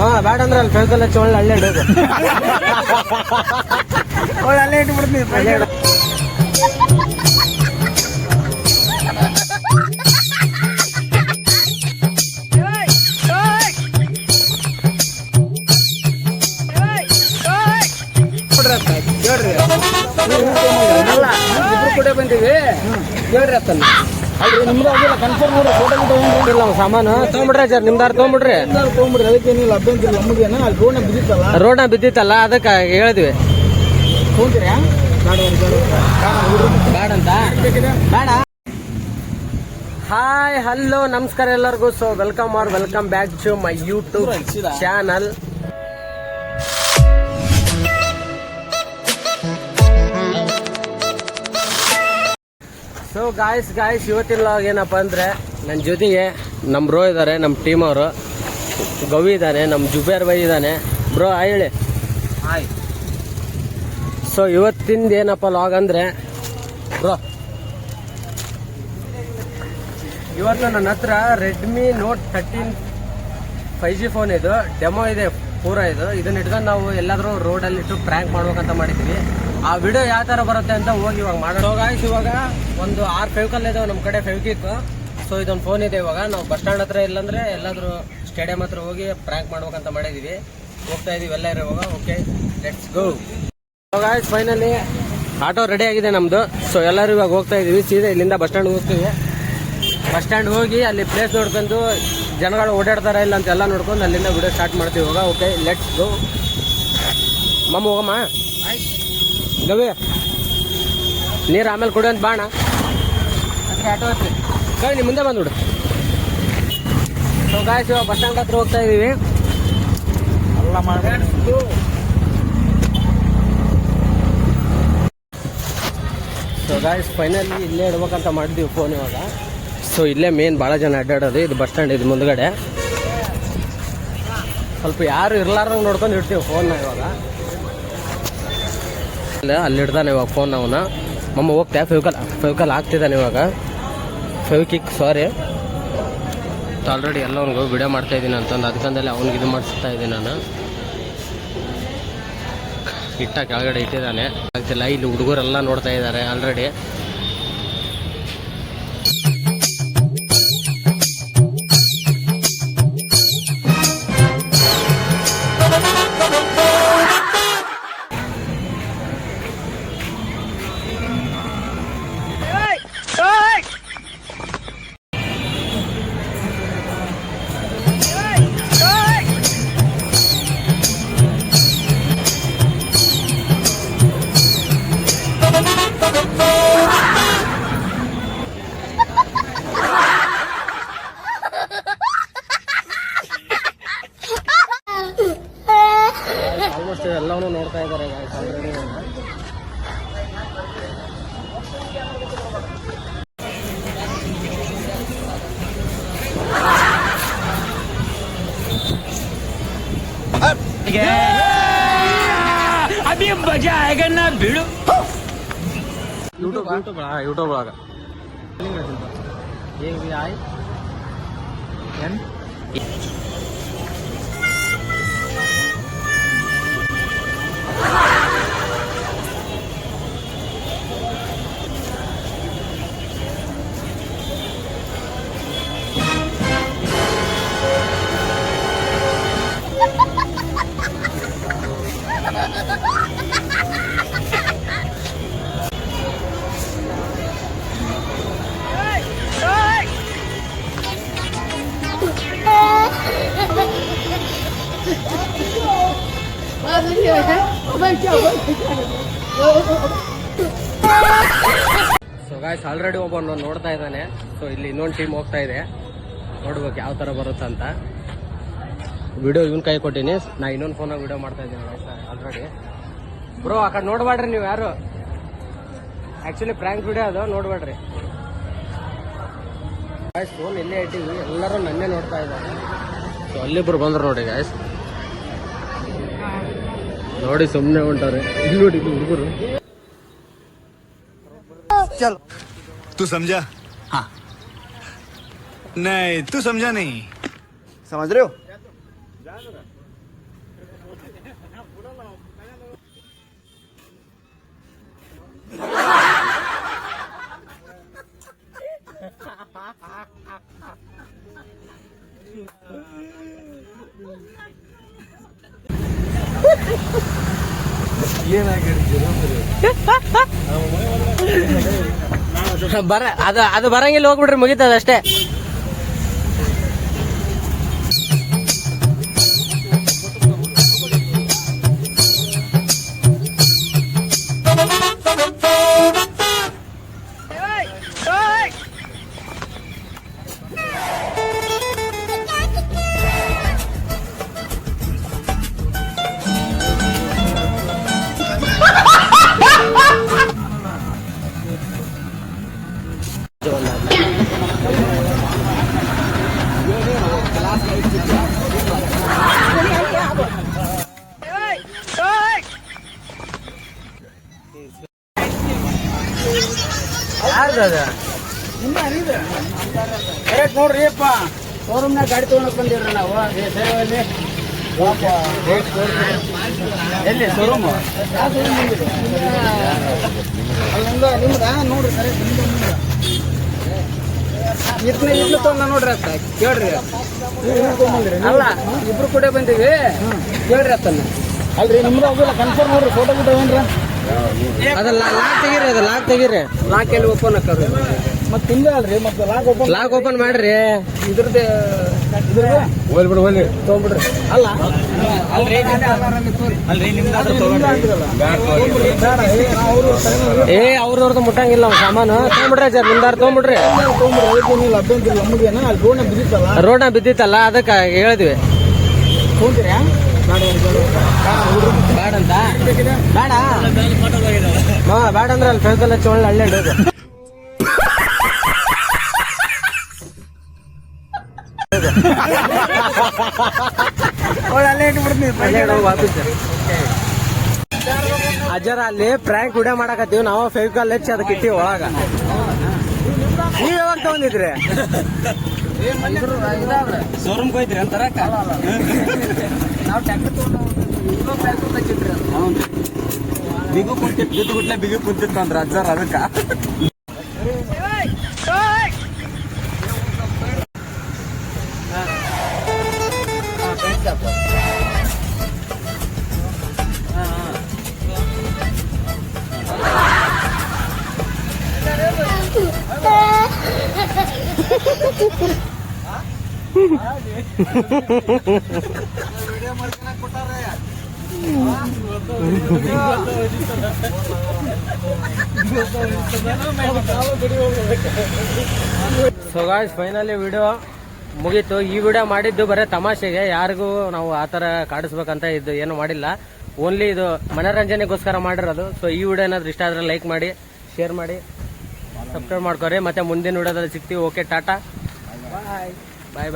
ಮಾ ಬೇಡ ಅಂದ್ರೆ ಅಲ್ಲಿ ಫೆವಿಕಲ್ ಹಚ್ಚಿ ಒಳ್ಳೆ ಅಲ್ಲೇ ಇಡೋದು ಒಳ್ಳೆ ಅಲ್ಲೇ ಇಟ್ಬಿಡ್ತೀನಿ ಅಲ್ಲೇ ಇಡು. ಹೇಳ್ರಿ ಅಲ್ಲ ಇಬ್ರು ಕೂಡ ಬಂದೀವಿ ಹೇಳ್ರಿ ಅತ್ತನ್ನ ಅಲ್ರಿ ನಿಮ್ದು ಆಗಿಲ್ಲ ಕನ್ಫರ್ಮ್ ನೋಡ್ರಿ ಫೋಟೋ ಗಿಟೋ ಏನು ಇಲ್ಲ ನಮ್ಮ ಸಾಮಾನು? ತೊಗೊಂಬಿಡ್ರಿ ಸರ್ ನಿಮ್ದಾರು ತೊಗೊಂಬಿಡ್ರಿ ಎಲ್ಲರೂ ತೊಗೊಂಬಿಡ್ರಿ ಅದಕ್ಕೇನಿಲ್ಲ ಅಭ್ಯಂತರ ನಮಗೇನ ಅಲ್ಲಿ ರೋಡ್ನ ಬಿದ್ದಿತ್ತಲ್ಲ? ರೋಡ್ನ ಬಿದ್ದಿತ್ತಲ್ಲ ಅದಕ್ಕೆ ಹೇಳಿದ್ವಿ. ತೊಗೊಂತೀರಾ? ಬೇಡ ಅಂತ? ಬೇಡ? ಹಾಯ್ ಹಲೋ ನಮಸ್ಕಾರ ಎಲ್ಲರಿಗೂ. So welcome or welcome back to my YouTube channel so guys guys ಇವತ್ತಿನ ಲಾಗ್ ಏನಪ್ಪ ಅಂದರೆ ನನ್ನ ಜೊತೆಗೆ ನಮ್ಮ ಬ್ರೋ ಇದ್ದಾರೆ ನಮ್ಮ ಟೀಮ್ ಅವರು. ಗವಿ ಇದ್ದಾನೆ ನಮ್ಮ ಜುಬೇರ್ ಬೈ ಇದ್ದಾನೆ ಬ್ರೋ ಹೇಳಿ. ಹಾಯ್ ಸೊ ಇವತ್ತಿಂದ ಏನಪ್ಪ ಲಾಗ್ ಅಂದರೆ ಬ್ರೋ ಇವತ್ತು ನನ್ನ ಹತ್ರ Redmi Note thirteen five G phone ಇದು. ಡೆಮೋ ಇದೆ. ಪೂರ ಇದು. ಇದನ್ನ ಇಟ್ಕೊಂಡು ನಾವು ಎಲ್ಲಾದ್ರೂ ರೋಡಲ್ಲಿ ಇಟ್ಟು ಪ್ರ್ಯಾಂಕ್ ಮಾಡ್ಬೇಕಂತ ಮಾಡಿದ್ವಿ. ಆ ವಿಡಿಯೋ ಯಾವ ಥರ ಬರುತ್ತೆ ಅಂತ ಹೋಗಿ ಇವಾಗ ಮಾಡೋಣ. ಗಾಯ್ಸ್ ಇವಾಗ ಒಂದು ಆರು ಫೆವಿಕಲ್ ಇದಾವೆ ನಮ್ಮ ಕಡೆ ಫೆವಿಕಿಕ್ ಸೊ ಇದೊಂದು ಫೋನ್ ಇದೆ ಇವಾಗ. ನಾವು ಬಸ್ ಸ್ಟ್ಯಾಂಡ್ ಹತ್ರ ಇಲ್ಲಾಂದ್ರೆ ಎಲ್ಲಾದ್ರೂ ಸ್ಟೇಡಿಯಂ ಹತ್ರ ಹೋಗಿ ಪ್ರ್ಯಾಂಕ್ ಮಾಡ್ಬೇಕಂತ ಮಾಡಿದೀವಿ. ಹೋಗ್ತಾ ಇದೀವಿ ಎಲ್ಲ ಇವಾಗ okay let's go guys finally auto ready ಆಗಿದೆ ನಮ್ಮದು ಸೊ ಎಲ್ಲರೂ ಇವಾಗ ಹೋಗ್ತಾ ಇದೀವಿ. ಸೀದಾ ಇಲ್ಲಿಂದ ಬಸ್ ಸ್ಟ್ಯಾಂಡ್ ಹೋಗ್ತೀವಿ. ಬಸ್ ಸ್ಟ್ಯಾಂಡ್ ಹೋಗಿ ಅಲ್ಲಿ ಪ್ಲೇಸ್ ನೋಡ್ಕೊಂಡು ಜನಗಳು ಓಡಾಡ್ತಾರ ಇಲ್ಲ ಅಂತ ಎಲ್ಲ ನೋಡ್ಕೊಂಡು ಅಲ್ಲಿಂದ ವಿಡಿಯೋ ಸ್ಟಾರ್ಟ್ ಮಾಡ್ತೀವಿ ಇವಾಗ. ಓಕೆ ಲೆಟ್ಸ್ ಗೋ ಮಮ್ಮ ಹೋಗಮ್ಮ. ಗವಿ, ನೀರು ಆಮೇಲೆ ಕೊಡು ಅಂತ ಬಾಣ ಆಟೋ ಹತ್ತಿ ನಿಮ್ಮ ಮುಂದೆ ಬಂದ್ಬಿಡು. ಸೊ ಗಾಯ್ಸ್ ಇವಾಗ ಬಸ್ ಸ್ಟ್ಯಾಂಡ್ ಹತ್ರ ಹೋಗ್ತಾ ಮಾಡಿ ಸೊ ಗಾಯ್ಸ್ ಫೈನಲಿ ಇಲ್ಲೇ ಇಡ್ಬೇಕಂತ ಮಾಡಿದ್ವಿ ಫೋನ್ ಇವಾಗ. ಸೊ ಇಲ್ಲೇ ಮೇನ್ ಭಾಳ ಜನ ಅಡ್ಡಾಡೋದು. ಇದು ಬಸ್ ಸ್ಟ್ಯಾಂಡ್ ಇದು ಮುಂದ್ಗಡೆ. ಸ್ವಲ್ಪ ಯಾರು ಇರ್ಲಾರ್ದಂಗೆ ನೋಡ್ಕೊಂಡು ಇಡ್ತೀವಿ ಫೋನ್ನ ಇವಾಗ. ಇಲ್ಲ, ಅಲ್ಲಿ ಇಡ್ದಾನೆ ಇವಾಗ ಫೋನ್ ಅವನ. ಮಮ್ಮ ಹೋಗ್ತಾ ಫೆವಿಕಲ್ ಫೆವಿಕಲ್ ಆಗ್ತಿದ್ದಾನೆ ಇವಾಗ. ಫೆವಿಕಿಕ್ ಸಾರಿ ಆಲ್ರೆಡಿ ಎಲ್ಲ ಅವ್ನಿಗೆ ವಿಡಿಯೋ ಮಾಡ್ತಾ ಇದ್ದೀನಿ ಅಂತಂದು. ಅದಕ್ಕಂದಲ್ಲಿ ಅವ್ನಿಗೆ ಇದು ಮಾಡಿಸ್ತಾ ಇದ್ದೀನಿ ನಾನು. ಇಟ್ಟ ಕೆಳಗಡೆ ಇಟ್ಟಿದ್ದಾನೆ. ಆಗ್ತಿಲ್ಲ ಇಲ್ಲಿ ಹುಡುಗರೆಲ್ಲ ನೋಡ್ತಾ ಇದ್ದಾರೆ ಆಲ್ರೆಡಿ ಅಭಿ ಮಜಾ ಆಗ ನಾ ಬಿಡು ಯೂಟ್ಯೂಬ್ ಯೂಟ್ಯೂಬ್ ಯೂಟ್ಯೂಬ್ ಒಳಗೆ ಹೇಗೆ ಆಯ್ ಸೊ ಗಾಯ್ಸ್ ಆಲ್ರೆಡಿ ಒಬ್ಬನು ನೋಡ್ತಾ ಇದ್ದಾನೆ. ಸೊ ಇಲ್ಲಿ ಇನ್ನೊಂದು ಟೀಮ್ ಹೋಗ್ತಾ ಇದೆ. ನೋಡ್ಬೇಕು ಯಾವ ಥರ ಬರುತ್ತೆ ಅಂತ. ವಿಡಿಯೋ ಇವನ್ ಕೈ ಕೊಟ್ಟಿನಿ. ನಾ ಇನ್ನೊಂದು ಫೋನಾಗ ವಿಡಿಯೋ ಮಾಡ್ತಾ ಇದ್ದೀನಿ ಆಲ್ರೆಡಿ ಬ್ರೋ ಆ ಕಡೆ ನೋಡ್ಬೇಡ್ರಿ ನೀವು ಯಾರು? ಆ್ಯಕ್ಚುಲಿ ಪ್ರ್ಯಾಂಕ್ ವಿಡಿಯೋ ಅದು, ನೋಡ್ಬೇಡ್ರಿ. ಗಾಯ್ಸ್ ಫೋನ್ ಇಲ್ಲೇ ಇಟ್ಟಿದ್ವಿ. ಎಲ್ಲರೂ ನನ್ನೇ ನೋಡ್ತಾ ಇದ್ದಾರೆ. ಸೊ ಅಲ್ಲಿಬ್ರು ಬಂದ್ರು ನೋಡಿ ಗಾಯ್ಸ್ ನೋಡಿ ಸುಮ್ಮನೆ ಹೊಂಟವ್ರೆ ಇಲ್ಲಿ ನೋಡಿ ಇಲ್ಲಿ ಹುಡುಗರು ಚಲೋ तू समझा हाँ नहीं तू समझा नहीं समझ रहे हो ಬರ ಅದು ಅದು ಬರಂಗಿಲ್ಲ ಹೋಗ್ಬಿಡ್ರಿ ಮುಗಿತದ ಅಷ್ಟೇ ಯಾರ್ದು ಕರೆಕ್ಟ್ ನೋಡ್ರಿ ಅಪ್ಪ ಶೋರೂಮ್ನಾಗ ಗಾಡಿ ಬಂದಿವ್ರಿ ನಾವು. ಸೇವೆಯಲ್ಲಿ. ಎಲ್ಲಿ ಶೋರೂಮ್ ಅಲ್ಲಿಂದ ನಿಮ್ದ ನೋಡ್ರಿ ಕರೆಕ್ಟ್ ನಿಮ್ದು ನಿಮ್ದು. ಇದ್ನ ಇದ್ನ ತೊಗೊಂಡ ನೋಡ್ರಿ ಅತ್ತ ಕೇಳ್ರಿ. ಅಲ್ಲ ಇಬ್ರು ಕೂಡ ಬಂದೀವಿ. ಕೇಳ್ರಿ ಅತ್ತನ್ನ. ಅಲ್ರಿ ನಿಮ್ದು ಹೋಗಿಲ್ಲ ಕನ್ಫರ್ಮ್ ನೋಡ್ರಿ ಫೋಟೋ ಬಿಟ್ಟು ಏನ್ರ? ಅದು ಲಾಕ್ ತೆಗೀರಿ ಅದು ಲಾಕ್ ತೆಗೀರಿ ಲಾಕ್ ಎಲ್ಲಿ ಓಪನ್ ಹಾಕೋದು ಮತ್ತೆ ಹಿಂಗ ಅಲ್ರಿ ಮತ್ತೆ ಲಾಕ್ ಓಪನ್ ಲಾಕ್ ಓಪನ್ ಮಾಡ್ರಿ ಇದ್ರದ್ದೇ ಇದ್ರದ್ದೇ ಹೋಗ್ಬಿಡು ಹೋಗ್ಲಿ ತಗೊಂಡ್ಬಿಡ್ರಿ ಅಲ್ಲ ಅಲ್ರಿ ಅವರು ಏ ಅವ್ರವ್ರದ್ದು ಮುಟ್ಟಂಗಿಲ್ಲ ಅವ್ ಸಾಮಾನು ತೊಗೊಂಬಿಡ್ರಿ ಸರ್ ನಿಮ್ದಾರು ತೊಗೊಂಬಿಡ್ರಿ ತಗೊಂಡ್ಬಿಡ್ರಿ ಅಭ್ಯಂತರ ನಮಗೇನ ಅಲ್ಲಿ ರೋಣ ಬಿದ್ದಿತ್ತಲ್ಲ ರೋಡ್ನ ಬಿದ್ದಿತ್ತಲ್ಲ ಅದಕ್ಕೆ ಹೇಳಿದ್ವಿ ತಗೊಂತೀರಾ ಅಂತ ಹಾ ಬೇಡ. ಅಂದ್ರೆ ಅಲ್ಲಿ ಫೆವಿಕಲ್ ಹಚ್ಚಿ ಒಳ್ಳೆ ಹಳ್ಳಿ ಅಲ್ಲೇ ಇಟ್ಬಿಡ್ತೀನಿ. ಅಜ್ಜರ ಅಲ್ಲಿ ಪ್ರ್ಯಾಂಕ್ ವಿಡಿಯೋ ಮಾಡಕತ್ತೀವಿ. ನಾವು ಫೆವಿಕಾಲ್ ಹಚ್ಚಿ ಅದಕ್ಕೆ ಇಟ್ಟಿವಿ ಒಳಗ. ನೀವ್ ಯಾವಾಗ ತಗೊಂಡಿದ್ರಿ? ಶೋರೂಮ್ ಹೋಯ್ತ್ರಿ ಅಂತಾರ ನಾವು ಟ್ಯಾಕ್ಟರ್ ತಗೊಂಡು ಬಿಗು ಕುಂತಿತ್ತು ಬಿದ್ದು ಗುಟ್ಲೆ ಬಿಗು ಕುಂತಿತ್ತು ಅಂದ್ರ ಅಜ್ಜಾರ್ ಅದಕ್ಕ. ಸೊ ಗಾಯ್ಸ್ ಫೈನಲಿ ವಿಡಿಯೋ ಮುಗೀತು. ಈ ವಿಡಿಯೋ ಮಾಡಿದ್ದು ಬರೀ ತಮಾಷೆಗೆ. ಯಾರಿಗೂ ನಾವು ಆ ಥರ ಕಾಡಿಸ್ಬೇಕಂತ ಇದು ಏನು ಮಾಡಿಲ್ಲ. ಓನ್ಲಿ ಇದು ಮನೋರಂಜನೆಗೋಸ್ಕರ ಮಾಡಿರೋದು. ಸೊ ಈ ವಿಡಿಯೋ ಏನಾದ್ರು ಇಷ್ಟ ಆದ್ರೆ ಲೈಕ್ ಮಾಡಿ ಶೇರ್ ಮಾಡಿ ಸಬ್ಸ್ಕ್ರೈಬ್ ಮಾಡ್ಕೊರಿ. ಮತ್ತೆ ಮುಂದಿನ ವಿಡಿಯೋದಲ್ಲಿ ಸಿಗ್ತೀವಿ. ಓಕೆ ಟಾಟಾ. ಬಾಯ್ ಬಾಯ್